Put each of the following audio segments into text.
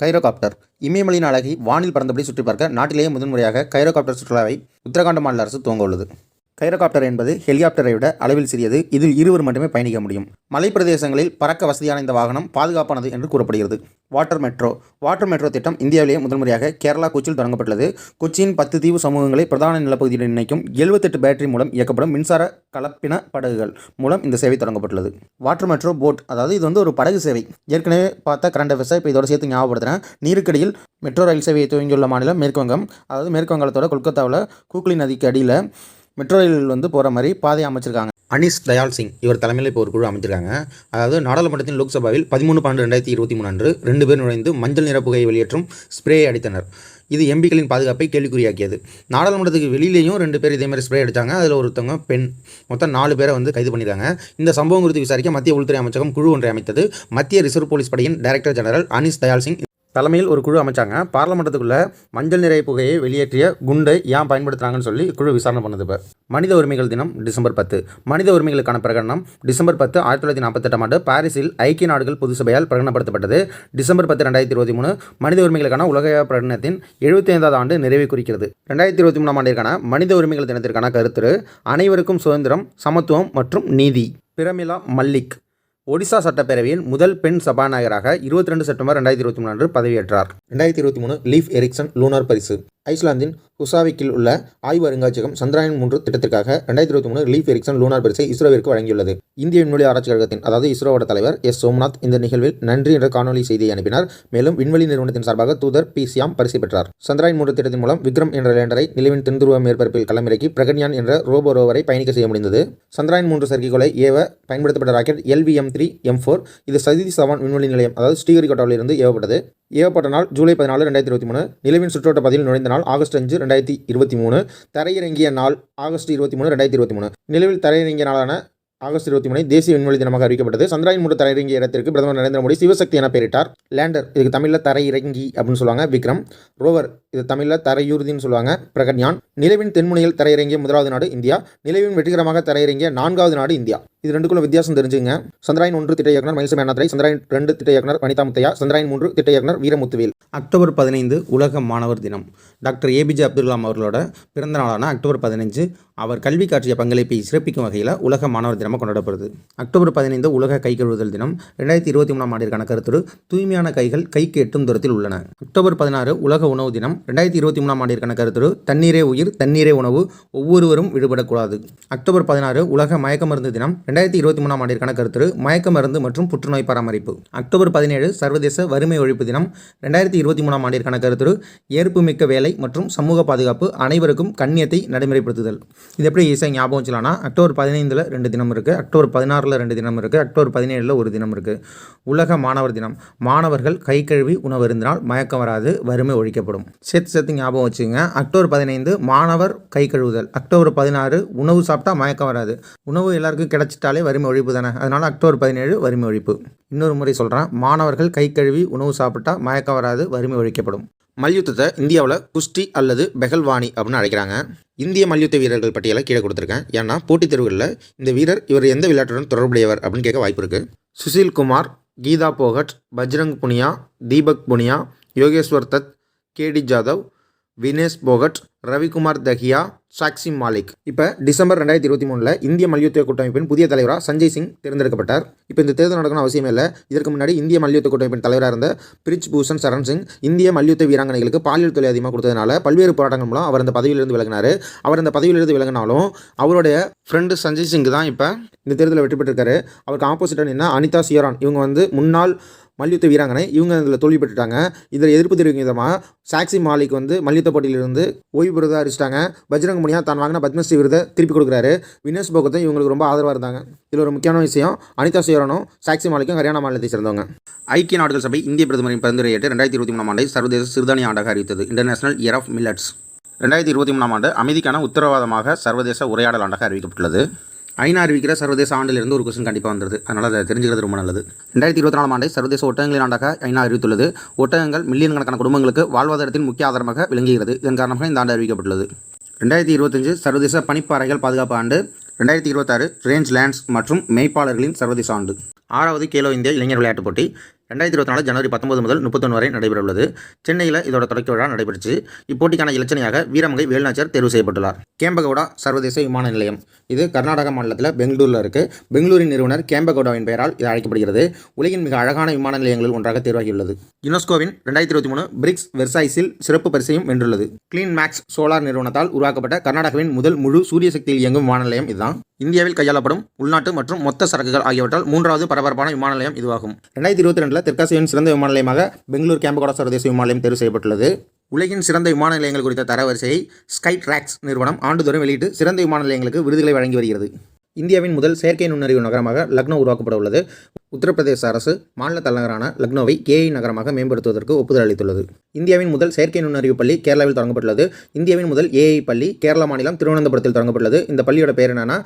கைரோகாப்டர். இமயமலையின் அழகை வானில் பறந்தபடி சுற்றி பார்க்க நாட்டிலேயே முதன்முறையாக கைரோகாப்டர் சுற்றுலாவை உத்தரகாண்ட் மாநில அரசு துவங்க உள்ளது. கைரோகாப்டர் என்பது ஹெலிகாப்டரை விட அளவில் சிறியது. இதில் இருவர் மட்டுமே பயணிக்க முடியும். மலைப்பிரதேசங்களில் பறக்க வசதியான இந்த வாகனம் பாதுகாப்பானது என்று கூறப்படுகிறது. Water metro. வாட்டர் மெட்ரோ திட்டம் இந்தியாவிலேயே முதன்முறையாக கேரளா கொச்சியில் தொடங்கப்பட்டுள்ளது. கொச்சியின் பத்து தீவு சமூகங்களை பிரதான நிலப்பகுதியுடன் இணைக்கும் எழுபத்தெட்டு பேட்டரி மூலம் இயக்கப்படும் மின்சார கலப்பின படகுகள் மூலம் இந்த சேவை தொடங்கப்பட்டுள்ளது. வாட்டர் மெட்ரோ போட் அதாவது இது வந்து ஒரு படகு சேவை. ஏற்கனவே பார்த்த கரண்ட் அஃபேர்ஸை இப்போ இதோட சேர்த்து ஞாபகப்படுத்துகிறேன் நீருக்கடியில் மெட்ரோ ரயில் சேவையை துவங்கியுள்ள மாநிலம் மேற்குவங்கம். அதாவது மேற்குவங்கத்தோட கொல்கத்தாவில் கூக்ளி நதிக்கு அடியில் மெட்ரோ ரயில் வந்து போகிற மாதிரி பாதை அமைச்சிருக்காங்க. அனிஸ் தயால் சிங் இவர் தலைமையில் இப்போ ஒரு குழு அமைச்சிருக்காங்க. அதாவது நாடாளுமன்றத்தின் லோக்சபாவில் பதிமூணு பன்னெண்டு ரெண்டாயிரத்தி இருபத்தி மூணு அன்று ரெண்டு பேர் நுழைந்து மஞ்சள் நிற புகையை வெளியேற்றும் ஸ்ப்ரே அடித்தனர். இது எம்பிக்களின் பாதுகாப்பை கேள்விக்குறியாக்கியது. நாடாளுமன்றத்துக்கு வெளியிலேயும் ரெண்டு பேர் இதே மாதிரி ஸ்ப்ரே அடித்தாங்க அதில் ஒருத்தவங்க பெண். மொத்தம் நாலு பேரை வந்து கைது பண்ணியிருக்காங்க. இந்த சம்பவம் குறித்து விசாரிக்க மத்திய உள்துறை அமைச்சகம் குழு ஒன்றை அமைத்தது. மத்திய ரிசர்வ் போலீஸ் படையின் டைரக்டர் ஜெனரல் அனீஸ் தயால் சிங். தலைமையில் ஒரு குழு அமைச்சாங்க. பார்லமெண்ட்டுக்குள்ள மஞ்சள் நிறை புகையை வெளியேற்றிய குண்டை ஏன் பயன்படுத்துகிறாங்கன்னு சொல்லி குழு விசாரணை பண்ணுது இப்போ. மனித உரிமைகள் தினம் டிசம்பர் பத்து. மனித உரிமைகளுக்கான பிரகடனம் டிசம்பர் பத்து ஆயிரத்தி தொள்ளாயிரத்தி நாற்பத்தெட்டாம் ஆண்டு பாரிஸில் ஐக்கிய நாடுகள் பொது சபையால் பிரகடனப்படுத்தப்பட்டது. டிசம்பர் பத்து ரெண்டாயிரத்தி இருபத்தி மூணு மனித உரிமைகளுக்கான உலக பிரகடனத்தின் எழுபத்தி ஐந்தாவது ஆண்டு நிறைவை குறிக்கிறது. ரெண்டாயிரத்தி இருபத்தி மூணாம் ஆண்டிற்கான மனித உரிமைகள் தினத்திற்கான கருத்துரு அனைவருக்கும் சுதந்திரம் சமத்துவம் மற்றும் நீதி. பிரமிளா மல்லிக். ஒடிசா சட்டப்பேரவையின் முதல் பெண் சபாநாயகராக இருபத்தி ரெண்டு செப்டம்பர் ரெண்டாயிரத்தி இருபத்தி மூணு அன்று பதவியேற்றார். ரெண்டாயிரத்தி இருபத்தி மூணு லீஃப் எரிக்சன் லூனார் பரிசு. ஐஸ்லாந்தின் ஹுசாவிக்கில் உள்ள ஆய்வு அருங்காட்சியகம் சந்திராயன் மூன்று திட்டத்திற்காக ரெண்டாயிரத்தி இருபத்தி மூணு லீஃப் எரிக்சன் லூனார் பரிசை இஸ்ரோவிற்கு வழங்கியுள்ளது. இந்திய விண்வெளி ஆராய்ச்சி கழகத்தின் அதாவது இஸ்ரோவோட தலைவர் எஸ். சோம்நாத் இந்த நிகழ்வில் நன்றி என்ற காணொலி செய்தியை அனுப்பினார். மேலும் விண்வெளி நிறுவனத்தின் சார்பாக தூதர் பி. சியாம் பரிசு பெற்றார். சந்திராயன் மூன்று திட்டத்தின் மூலம் விக்ரம் என்ற லேண்டரை நிலவின் தென்துருவ மேற்பரப்பில் களமிறக்கி பிரகன்யான் என்ற ரோபோ ரோவரை பயணிக்க செய்ய முடிந்தது. சந்திராயன் மூன்று செயற்கைக்கோளை ஏவ பயன்படுத்தப்பட்ட rocket LVM three M four இது சதி சவான் விண்வெளி நிலையம் அதாவது ஸ்ரீஹரிகோட்டாவிலிருந்து ஏவப்பட்டது. ஏவப்பட்ட நாள் ஜூலை பதினாலு ரெண்டாயிரத்தி இருபத்தி மூணு. நிலவின் சுற்றோட்ட பதிவில் நுழைந்த நாள் ஆகஸ்ட் அஞ்சு ரெண்டாயிரத்தி இருபத்தி மூணு. தரையிறங்கிய நாள் ஆகஸ்ட் இருபத்தி மூணு ரெண்டாயிரத்தி இருபத்தி மூணு. நிலவில் தரையிறங்கிய நாளான ஆகஸ்ட் இருபத்தி மூணு தேசிய விண்வெளி தினமாக அறிவிக்கப்பட்டது. சந்திராயன் மூன்று தரையிறங்கிய இடத்திற்கு பிரதமர் நரேந்திர மோடி சிவசக்தி என பெயரிட்டார். லேண்டர் இதுக்கு தமிழில் தரையிறங்கி அப்படின்னு சொல்லுவாங்க விக்ரம். ரோவர் இது தமிழில் தரையூர்தின்னு சொல்லுவாங்க பிரகன்யான். நிலவின் தென்முனையில் தரையிறங்கிய முதலாவது நாடு இந்தியா. நிலவின் வெற்றிகரமாக தரையிறங்கிய நான்காவது நாடு இந்தியா. இது ரெண்டுக்குள்ள வித்தியாசம் தெரிஞ்சுங்க சந்திராயன் ஒன்று திட்ட இயக்குனர் மயில்சம் அண்ணாதுரை சந்திராயன் ரெண்டு திட்ட இயக்குனர் வனிதா முத்தையா சந்திராயன் மூன்று திட்ட இயக்குனர் வீரமுத்துவேல். அக்டோபர் பதினைந்து உலக மாணவர் தினம். டாக்டர் ஏபிஜே அப்துல் கலாம் அவர்களோட பிறந்த நாளான அக்டோபர் பதினைஞ்சு அவர் கல்வி காற்றிய பங்களிப்பை சிறப்பிக்கும் வகையில் உலக மாணவர் தினமாக கொண்டாடப்படுது. அக்டோபர் பதினைந்து உலக கை கழுவுதல் தினம். ரெண்டாயிரத்தி இருபத்தி மூணாம் ஆண்டிற்கான கருத்துரு தூய்மையான கைகள் கைக்கு எட்டும் தூரத்தில் உள்ளன. அக்டோபர் பதினாறு உலக உணவு தினம். ரெண்டாயிரத்தி இருபத்தி மூணாம் ஆண்டிற்கான கருத்துரு தண்ணீரே உயிர் தண்ணீரே உணவு ஒவ்வொருவரும் விடுபடக்கூடாது. அக்டோபர் பதினாறு உலக மயக்க மருந்து தினம். ரெண்டாயிரத்தி இருபத்தி மூணாம் ஆண்டிற்கான கருத்துரு மயக்க மருந்து மற்றும் புற்றுநோய் பராமரிப்பு. அக்டோபர் பதினேழு சர்வதேச வறுமை ஒழிப்பு தினம் ரெண்டாயிரத்தி இருபத்தி மூணாம் ஆண்டிற்கான கருத்துரு ஏற்புமிக்க வேலை மற்றும் சமூக பாதுகாப்பு அனைவருக்கும் கண்ணியத்தை நடைமுறைப்படுத்துதல். இது எப்படி ஈஸியாக ஞாபகம் வச்சலாம்னா அக்டோபர் பதினைந்தில் ரெண்டு தினம் இருக்குது அக்டோபர் பதினாறில் ரெண்டு தினம் இருக்குது அக்டோபர் பதினேழில் ஒரு தினம் இருக்குது உலக மாணவர் தினம். மாணவர்கள் கை கழுவி உணவு இருந்தால் மயக்கம் வராது வறுமை ஒழிக்கப்படும். சேர்த்து சேர்த்து ஞாபகம் வச்சுங்க அக்டோபர் பதினைந்து மாணவர் கை கழுவுதல். அக்டோபர் பதினாறு உணவு சாப்பிட்டா மயக்கம் வராது. உணவு எல்லாருக்கும் கிடைச்சிட்டாலே வறுமை ஒழிப்பு தானே? அதனால் அக்டோபர் பதினேழு வறுமை ஒழிப்பு. இன்னொரு முறை சொல்கிறேன் மாணவர்கள் கை கழுவி உணவு சாப்பிட்டா மயக்கம் வராது வறுமை ஒழிக்கப்படும். மல்யுத்தத்தை இந்தியாவில் குஸ்டி அல்லது பெகல்வாணி அப்படின்னு அழைக்கிறாங்க. இந்திய மல்யுத்த வீரர்கள் பட்டியலை கீழே கொடுத்துருக்கேன். ஏன்னா போட்டித் தேர்வுகளில் இந்த வீரர் இவர் எந்த விளையாட்டுடன் தொடர்புடையவர் அப்படின்னு கேட்க வாய்ப்பு இருக்குது சுசில் குமார் கீதா போகட் பஜ்ரங் புனியா தீபக் புனியா யோகேஸ்வர் தத் கேடி ஜாதவ் வினேஷ் போகட் ரவிக்குமார் தஹியா சாக்சி மாலிக். இப்போ டிசம்பர் ரெண்டாயிரத்தி இருபத்தி மூணில் இந்திய மல்யுத்த கூட்டமைப்பின் புதிய தலைவராக சஞ்சய் சிங் தேர்ந்தெடுக்கப்பட்டார். இப்போ இந்த தேர்தல் நடக்கணும் அவசியமே இல்லை. இதற்கு முன்னாடி இந்திய மல்யுத்த கூட்டமைப்பின் தலைவராக இருந்த பிரிஜ் பூஷன் சரண் சிங் இந்திய மல்யுத்த வீராங்கனைகளுக்கு பாலியல் தொழில் அதிகமாக கொடுத்ததுனால பல்வேறு போராட்டங்கள் மூலம் அவர் அந்த பதவியிலிருந்து விலகினார். அவர் அந்த பதவியிலிருந்து விலகினாலும் அவருடைய ஃப்ரெண்டு சஞ்சய் சிங் தான் இப்போ இந்த தேர்தலில் வெற்றி பெற்றிருக்காரு. அவருக்கு ஆப்போசிட்டாக நின்னா அனிதா சியோரான். இவங்க வந்து முன்னாள் மல்யுத்த வீராங்கனை. இவங்க இதில் தோல்வி பெற்றுட்டாங்க. இதில் எதிர்ப்பு தெரிவிக்கும் விதமாக சாக்சி மாலிக் வந்து மல்யுத்த போட்டியிலிருந்து ஓய்வு பெறுவதாக அறிவிச்சிட்டாங்க. பஜ்ரங் முனியா தான் வாங்கின பத்மஸ்ரீ விருதை திருப்பி கொடுக்குறாரு. வினேஷ் போகத்தும் இவங்களுக்கு ரொம்ப ஆதரவாக இருந்தாங்க. இதில் ஒரு முக்கியமான விஷயம் அனிதா சியோரனும் சாக்சி மாலிக்கும் ஹரியானா மாநிலத்தை சேர்ந்தவங்க. ஐக்கிய நாடுகள் சபை இந்திய பிரதமரின் பரிந்துரையிட்டு ரெண்டாயிரத்தி இருபத்தி மூணாம் ஆண்டை சர்வதேச சிறுதானிய ஆண்டாக அறிவித்தது. இன்டர்நேஷனல் இயர் ஆஃப் மில்லட்ஸ் ரெண்டாயிரத்தி இருபத்தி மூணாம் ஆண்டு அமைதிக்கான உத்தரவாதமாக சர்வதேச உரையாடல் ஆண்டாக அறிவிக்கப்பட்டுள்ளது. ஐநா அறிவிக்கிற சர்வதேச ஆண்டிலிருந்து ஒரு கொஸ்டின் கண்டிப்பாக வந்துருது அதனால் அதை தெரிஞ்சுக்கிறது ரொம்ப நல்லது. ரெண்டாயிரத்தி இருபத்தி நாலாம் ஆண்டை சர்வதேச ஒட்டகங்களின் ஆண்டாக ஐநா அறிவித்துள்ளது. ஒட்டகங்கள் மில்லியன் கணக்கான குடும்பங்களுக்கு வாழ்வாதாரத்தின் முக்கிய ஆதாரமாக விளங்குகிறது. இதன் காரணமாக இந்த ஆண்டு அறிவிக்கப்பட்டுள்ளது. ரெண்டாயிரத்தி இருபத்தஞ்சு சர்வதேச பனிப்பாறைகள் பாதுகாப்பு ஆண்டு ரெண்டாயிரத்தி இருபத்தாறு ரேஞ்ச் லேண்ட்ஸ் மற்றும் மெய்ப்பாளர்களின் சர்வதேச ஆண்டு. ஆறாவது கேலோ இந்தியா இளைஞர் விளையாட்டுப் போட்டி. ரெண்டாயிரத்தி இருபத்தி நாலு ஜனவரி பத்தொன்பது முதல் முப்பத்தொன்று வரை நடைபெறவுள்ளது. சென்னையில் இதோட தொடக்க விழா நடைபெற்று இப்போட்டிக்கான இலச்சனையாக வீரமங்கை வேலுநாச்சர் தேர்வு செய்யப்பட்டுள்ளார். கேம்பகவுடா சர்வதேச விமான நிலையம். இது கர்நாடக மாநிலத்தில் பெங்களூரில் இருக்குது பெங்களூரின் நிறுவனர் கேம்பகவுடாவின் பெயரால் இது அழைக்கப்படுகிறது. உலகின் மிக அழகான விமான நிலையங்களில் ஒன்றாக தேர்வாகியுள்ளது. யுனெஸ்கோவின் ரெண்டாயிரத்தி இருபத்தி மூணு பிரிக்ஸ் வெர்சாய்ஸில் சிறப்பு பரிசையும் வென்றுள்ளது. கிளீன் மேக்ஸ் சோலார் நிறுவனத்தால் உருவாக்கப்பட்ட கர்நாடகாவின் முதல் முழு சூரிய சக்தியில் இயங்கும் விமான நிலையம் இதுதான். இந்தியாவில் கையாளப்படும் உள்நாட்டு மற்றும் மொத்த சரக்குகள் ஆகியவற்றால் மூன்றாவது பரபரப்பான விமான நிலையம் இதுவாகும். ரெண்டாயிரத்தி இருபத்தி ரெண்டில் தெற்காசியாவின் சிறந்த விமான நிலையமாக பெங்களூர் கேம்பகோடா சர்வதேச விமான நிலையம் தேர்வு செய்யப்பட்டுள்ளது. உலகின் சிறந்த விமான நிலையங்கள் குறித்த தரவரிசையை ஸ்கை ட்ராக்ஸ் நிறுவனம் ஆண்டுதோறும் வெளியிட்டு சிறந்த விமான நிலையங்களுக்கு விருதுகளை வழங்கி வருகிறது. இந்தியாவின் முதல் செயற்கை நுண்ணறிவு நகரமாக லக்னோ உருவாக்கப்பட உள்ளது. உத்தரப்பிரதேச அரசு மாநில தலைநகரான லக்னோவை ஏஐ நகரமாக மேம்படுத்துவதற்கு ஒப்புதல் அளித்துள்ளது. இந்தியாவின் முதல் செயற்கை நுண்ணறிவு பள்ளி கேரளாவில் தொடங்கப்பட்டுள்ளது. இந்தியாவின் முதல் ஏஐ பள்ளி கேரள மாநிலம் திருவனந்தபுரத்தில் தொடங்கப்பட்டுள்ளது. இந்த பள்ளியோட பேர் என்னன்னா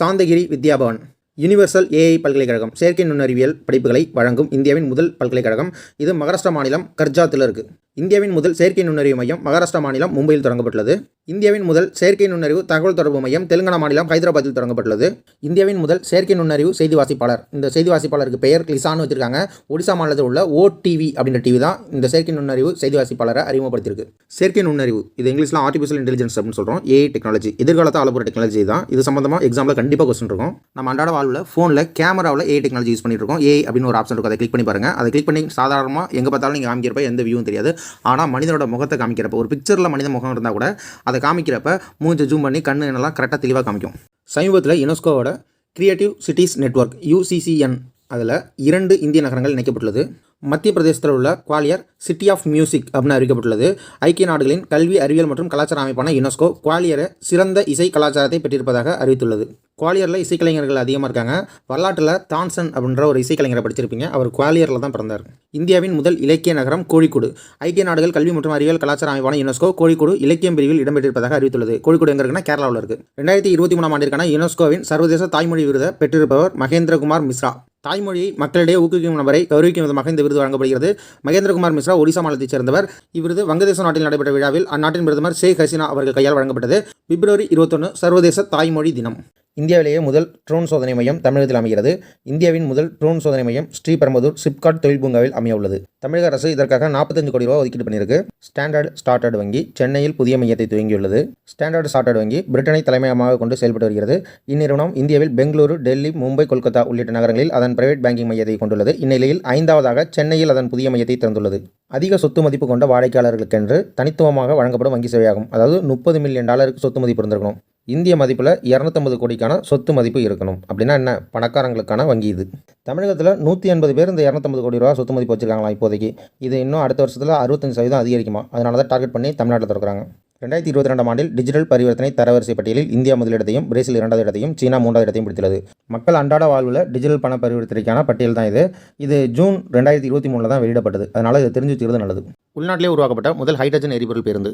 சாந்தகிரி வித்யாபவன். யுனிவர்சல் ஏஐ பல்கலைக்கழகம் செயற்கை நுண்ணறிவியல் படிப்புகளை வழங்கும் இந்தியாவின் முதல் பல்கலைக்கழகம். இது மகாராஷ்டிரா மாநிலம் கர்ஜாத்தில் இருக்குது இந்தியாவின் முதல் செயற்கை நுண்ணறிவு மையம் மகாராஷ்டிரா மாநிலம் மும்பையில் தொடங்கப்பட்டுள்ளது. இந்தியாவின் முதல் செயற்கை நுண்ணறிவு தகவல் தொடர்பு மையம் தெலுங்கானா மாநிலம் ஹைதராபாத்தில் தொடங்கப்பட்டுள்ளது. இந்தியாவின் முதல் செயற்கை நுண்ணறிவு செய்தி வாசிப்பாளர். இந்த செய்தி வாசிப்பாளருக்கு பெயர் லிசான்னு வச்சிருக்காங்க. ஒடிசா மாநிலத்தில் உள்ள ஓடிவி அப்படின்ற டிவி தான் இந்த செயற்கை நுண்ணறிவு செய்தி வாசிப்பாளரை அறிமுகப்படுத்தியிருக்கு. செயற்கை நுண்ணறிவு இது இங்கிலீஷில் ஆர்டிஃபிஷியல் இன்டெலிஜென்ஸ் அப்படின்னு சொல்கிறோம் ஏஐ டெக்னாலஜி எதிர்காலத்தை ஆளப்போகிற டெக்னாலஜி தான். இது சம்பந்தமாக எக்ஸாமில் கண்டிப்பாக கொஸ்டின் இருக்கும். நம்ம அன்றாட வாழ்வில் ஃபோனில் கேமராவில் ஏஐ டெக்னாலஜி யூஸ் பண்ணிட்டு இருக்கோம். ஏஐ அப்படின்னு ஒரு ஆப்ஷன் இருக்கும். அதை கிளிக் பண்ணி பாருங்கள் அதை கிளிக் பண்ணி சாதாரணமாக எங்கே பார்த்தாலும் நீங்கள் காமிக்கிறப்ப எந்த வியூவும் தெரியாது. ஆனால் மனிதனோட முகத்தை காமிக்கிறப்ப ஒரு பிக்சரில் மனித முகம் இருந்தால் கூட அதை காமிக்கிறப்ப மூஞ்சை ஜூம் பண்ணி கண்ணு என்னெல்லாம் கரெக்டாக தெளிவாக காமிக்கும். சமீபத்தில் யுனெஸ்கோவோட கிரியேட்டிவ் சிட்டிஸ் நெட்வொர்க் யூசிசிஎன் அதில் இரண்டு இந்திய நகரங்கள் இணைக்கப்பட்டுள்ளது. மத்திய பிரதேசத்தில் உள்ள குவாலியர் சிட்டி ஆஃப் மியூசிக் அப்படின்னு அறிவிக்கப்பட்டுள்ளது. ஐக்கிய நாடுகளின் கல்வி அறிவியல் மற்றும் கலாச்சார அமைப்பான யுனெஸ்கோ குவாலியரை சிறந்த இசை கலாச்சாரத்தை பெற்றிருப்பதாக அறிவித்துள்ளது. குவாலியரில் இசைக்கலைஞர்கள் அதிகமாக இருக்காங்க. வரலாற்றில் தான்சன் அப்படின்ற ஒரு இசைக்கலைஞரை படிச்சிருப்பீங்க. அவர் குவாலியரில் தான் பிறந்தார். இந்தியாவின் முதல் இலக்கிய நகரம் கோழிக்கோடு. ஐக்கிய நாடுகள் கல்வி மற்றும் அறிவியல் கலாச்சார அமைப்பான யுனெஸ்கோ கோழிக்கோடு இலக்கியம் பிரிவில் இடம்பெற்றிருப்பதாக அறிவித்துள்ளது. கோழிக்கோடு எங்க இருக்குன்னா கேரளாவில் இருக்குது ரெண்டாயிரத்தி இருபத்தி மூணாம் ஆண்டிற்கான யுனெஸ்கோவின் சர்வதேச தாய்மொழி விருதை பெற்றிருப்பவர் மகேந்திரகுமார் மிஸ்ரா. தாய்மொழியை மக்களிடையே ஊக்குவிக்கும் நபரை கௌரவிக்கும் விதமாக இந்த விருது வழங்கப்படுகிறது. மகேந்திரகுமார் மிஸ்ரா ஒடிசா மாநிலத்தைச் சேர்ந்தவர். இவ்விருது வங்கதேச நாட்டில் நடைபெற்ற விழாவில் அந்நாட்டின் பிரதமர் ஷேக் ஹசீனா அவர்கள் கையால் வழங்கப்பட்டது. பிப்ரவரி இருபத்தொன்று சர்வதேச தாய்மொழி தினம். இந்தியாவிலேயே முதல் ட்ரோன் சோதனை மையம் தமிழகத்தில் அமைகிறது. இந்தியாவின் முதல் ட்ரோன் சோதனை மையம் ஸ்ரீபெரும்புதூர் சிப்காட் தொழில் பூங்காவில் அமைய உள்ளது தமிழக அரசு இதற்காக நாற்பத்தஞ்சு கோடி ரூபாய் ஒதுக்கீடு பண்ணியிருக்கு. ஸ்டாண்டர்ட் ஸ்டார்டர்ட் வங்கி சென்னையில் புதிய மையத்தை துவங்கியுள்ளது. ஸ்டாண்டர்ட் ஸ்டார்டர்ட் வங்கி பிரிட்டனை தலைமையகமாக கொண்டு செயல்பட்டு வருகிறது. இந்நிறுவனம் இந்தியாவில் பெங்களூரு டெல்லி மும்பை கொல்கத்தா உள்ளிட்ட நகரங்களில் அதன் பிரைவேட் பேங்கிங் மையத்தை கொண்டுள்ளது. இந்நிலையில் ஐந்தாவதாக சென்னையில் அதன் புதிய மையத்தை திறந்துள்ளது. அதிக சொத்து மதிப்பு கொண்ட வாடிக்கையாளர்களுக்கென்று தனித்துவமாக வழங்கப்படும் வங்கி சேவையாகும். அதாவது முப்பது மில்லியன் டாலருக்கு சொத்து மதிப்பு இருந்திருக்கணும். இந்திய மதிப்பில் இரநூத்தம்பது கோடிக்கான சொத்து மதிப்பு இருக்கணும். அப்படின்னா என்ன? பணக்காரங்களுக்கான வங்கி இது. தமிழகத்தில் நூற்றி எண்பது பேர் இந்த இரநூத்தம்பது கோடி ரூபா சொத்து மதிப்பு வச்சிருக்காங்களா இப்போதைக்கு. இது இன்னும் அடுத்த வருஷத்தில் அறுபத்தஞ்சு சதவீதம் அதிகரிக்குமா? அதனால தான் டார்கெட் பண்ணி தமிழ்நாட்டில் திறக்கிறாங்க. ரெண்டாயிரத்தி இருபத்தி ரெண்டாம் ஆண்டில் டிஜிட்டல் பரிவர்த்தனை தரவரிசை பட்டியலில் இந்தியா முதலிடத்தையும் பிரேசில் இரண்டாவது இடத்தையும் சீனா மூன்றாவது இடத்தையும் பிடித்துள்ளது. மக்கள் அன்றாட வாழ்வில் டிஜிட்டல் பண பரிவர்த்தனைக்கான பட்டியல் தான் இது. இது ஜூன் ரெண்டாயிரத்தி இருபத்தி மூணில் தான் வெளியிடப்பட்டது. அதனால் இது தெரிஞ்சு வச்சுக்கிறது நல்லது. உள்நாட்டிலே உருவாக்கப்பட்ட முதல் ஹைட்ரஜன் எரிபொருள் பேருந்து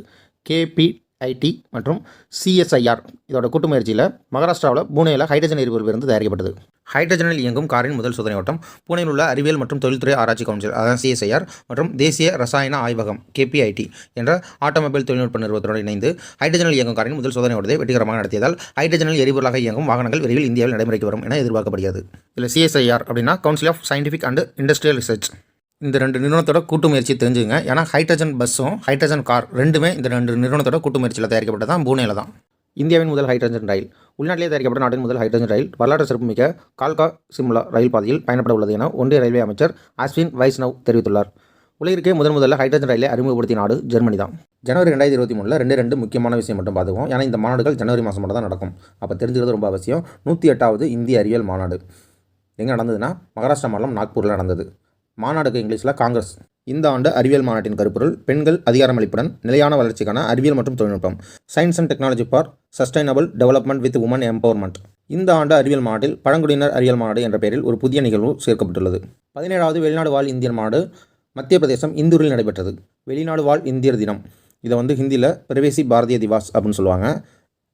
கேபி ஐடி மற்றும் சிஎஸ்ஐஆர். இதோட கூட்டு முயற்சியில் மகாராஷ்டிராவில் பூனேயில் ஹைட்ரஜன் எரிபொருள் பேருந்து தயாரிக்கப்பட்டது. ஹைட்ரஜனில் இயங்கும் காரின் முதல் சோதனை ஓட்டம் பூனேயில் உள்ள அறிவியல் மற்றும் தொழில்துறை ஆராய்ச்சி கவுன்சில் அதான் சிஎஸ்ஐஆர் மற்றும் தேசிய ரசாயன ஆய்வகம் கேபிஐடி என்ற ஆட்டோமொபைல் தொழில்நுட்ப நிறுவனத்துடன் இணைந்து ஹைட்ரஜனில் இயங்கும் காரின் முதல் சோதனை ஓட்டத்தை வெற்றிகரமாக நடத்தியதால் ஹைட்ரஜனில் எரிபொருளாக இயங்கும் வாகனங்கள் விரைவில் இந்தியாவில் நடைமுறைக்கு வரும் என எதிர்பார்க்கப்படுகிறது. இதில் சிஎஸ்ஐஆர் அப்படின்னா Council of Scientific and Industrial Research இந்த ரெண்டு நிறுவனத்தோட கூட்டு முயற்சி தெரிஞ்சுங்க. ஏன்னா ஹைட்ரஜன் பஸ்ஸும் ஹைட்ரஜன் கார் ரெண்டுமே இந்த ரெண்டு நிறுவனத்தோட கூட்டு முயற்சியில் தயாரிக்கப்பட்டது தான் பூனேல தான். இந்தியாவின் முதல் ஹைட்ரஜன் ரயில் உள்நாட்டிலே தயாரிக்கப்பட்ட நாட்டின் முதல் ஹைட்ரஜன் ரயில் வரலாற்று சிறப்புமிக்க கால்கா சிம்லா ரயில் பாதையில் பயணப்பட உள்ளது என ஒன்றிய ரயில்வே அமைச்சர் அஸ்வின் வைஷ்ணவ் தெரிவித்துள்ளார். உலகிற்கே முதன் முதல்ல ஹைட்ரஜன் ரயிலை அறிமுகப்படுத்திய நாடு ஜெர்மனி தான். ஜனவரி ரெண்டாயிரத்தி இருபத்தி மூணில் ரெண்டு ரெண்டு முக்கியமான விஷயம் மட்டும் பார்த்துக்குவோம். ஏன்னா இந்த மாநாடுகள் ஜனவரி மாதம் மட்டும் தான் நடக்கும். அப்போ தெரிஞ்சுக்கிறது ரொம்ப அவசியம். நூற்றி எட்டாவது இந்திய அறிவியல் மாநாடு. எங்கே நடந்ததுன்னா மகாராஷ்டிரா மாநிலம் நாக்பூரில் நடந்தது. மாநாடுக்கு இங்கிலீஷில் காங்கிரஸ். இந்த ஆண்டு அறிவியல் மாநாட்டின் கருப்பொருள் பெண்கள் அதிகாரமளிப்புடன் நிலையான வளர்ச்சிக்கான அறிவியல் மற்றும் தொழில்நுட்பம். Science and technology for sustainable development with women empowerment இந்த ஆண்டு அறிவியல் மாநாட்டில் பழங்குடியினர் அறிவியல் மாநாடு என்ற பெயரில் ஒரு புதிய நிகழ்வு சேர்க்கப்பட்டுள்ளது. பதினேழாவது வெளிநாடு வாழ் இந்தியன் மாநாடு மத்திய பிரதேசம் இந்தூரில் நடைபெற்றது. வெளிநாடு வாழ் இந்தியர் தினம். இதை வந்து ஹிந்தியில் பிரவேசி பாரதிய திவாஸ் அப்படின்னு சொல்லுவாங்க.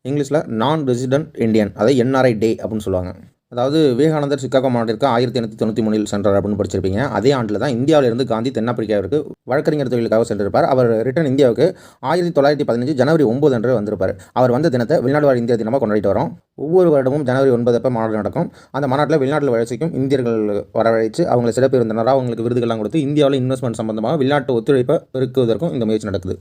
இங்கிலீஷில் நான் ரெசிடென்ட் இந்தியன் அதை என்ஆர்ஐ டே அப்படின்னு சொல்லுவாங்க. அதாவது விவேகானந்தர் சிக்காகோ மாநாட்டிற்கு ஆயிரத்தி எண்ணூற்றி தொண்ணூற்றி மூணில் சென்றார் அப்படின்னு படிச்சிருப்பீங்க. அதே ஆண்டில் தான் இந்தியாவிலிருந்து காந்தி தென்னாப்பிரிக்காவிற்கு வழக்கறிஞர் தொழிலுக்காக சென்றிருப்பார். அவர் ரிட்டர்ன் இந்தியாவுக்கு ஆயிரத்தி தொள்ளாயிரத்தி பதினஞ்சு ஜனவரி ஒன்பது அன்று வந்திருப்பார். அவர் வந்த தினத்தை வெளிநாடு வாழ் இந்திய தினமாக கொண்டாடிட்டு வரோம். ஒவ்வொரு வருடமும் ஜனவரி ஒன்பது அப்போ மாநாடு நடக்கும். அந்த மாநாட்டில் வெளிநாட்டில் வளர்ச்சிக்கும் இந்தியர்கள் வரவழைச்சு அவங்களை சிறப்பு விருந்தினராக அவங்களுக்கு விருதுகள்லாம் கொடுத்து இந்தியாவில் இன்வெஸ்ட்மெண்ட் சம்பந்தமாக வெளிநாட்டு ஒத்துழைப்பை பெருக்குவதற்கும் இந்த முயற்சி நடக்குது.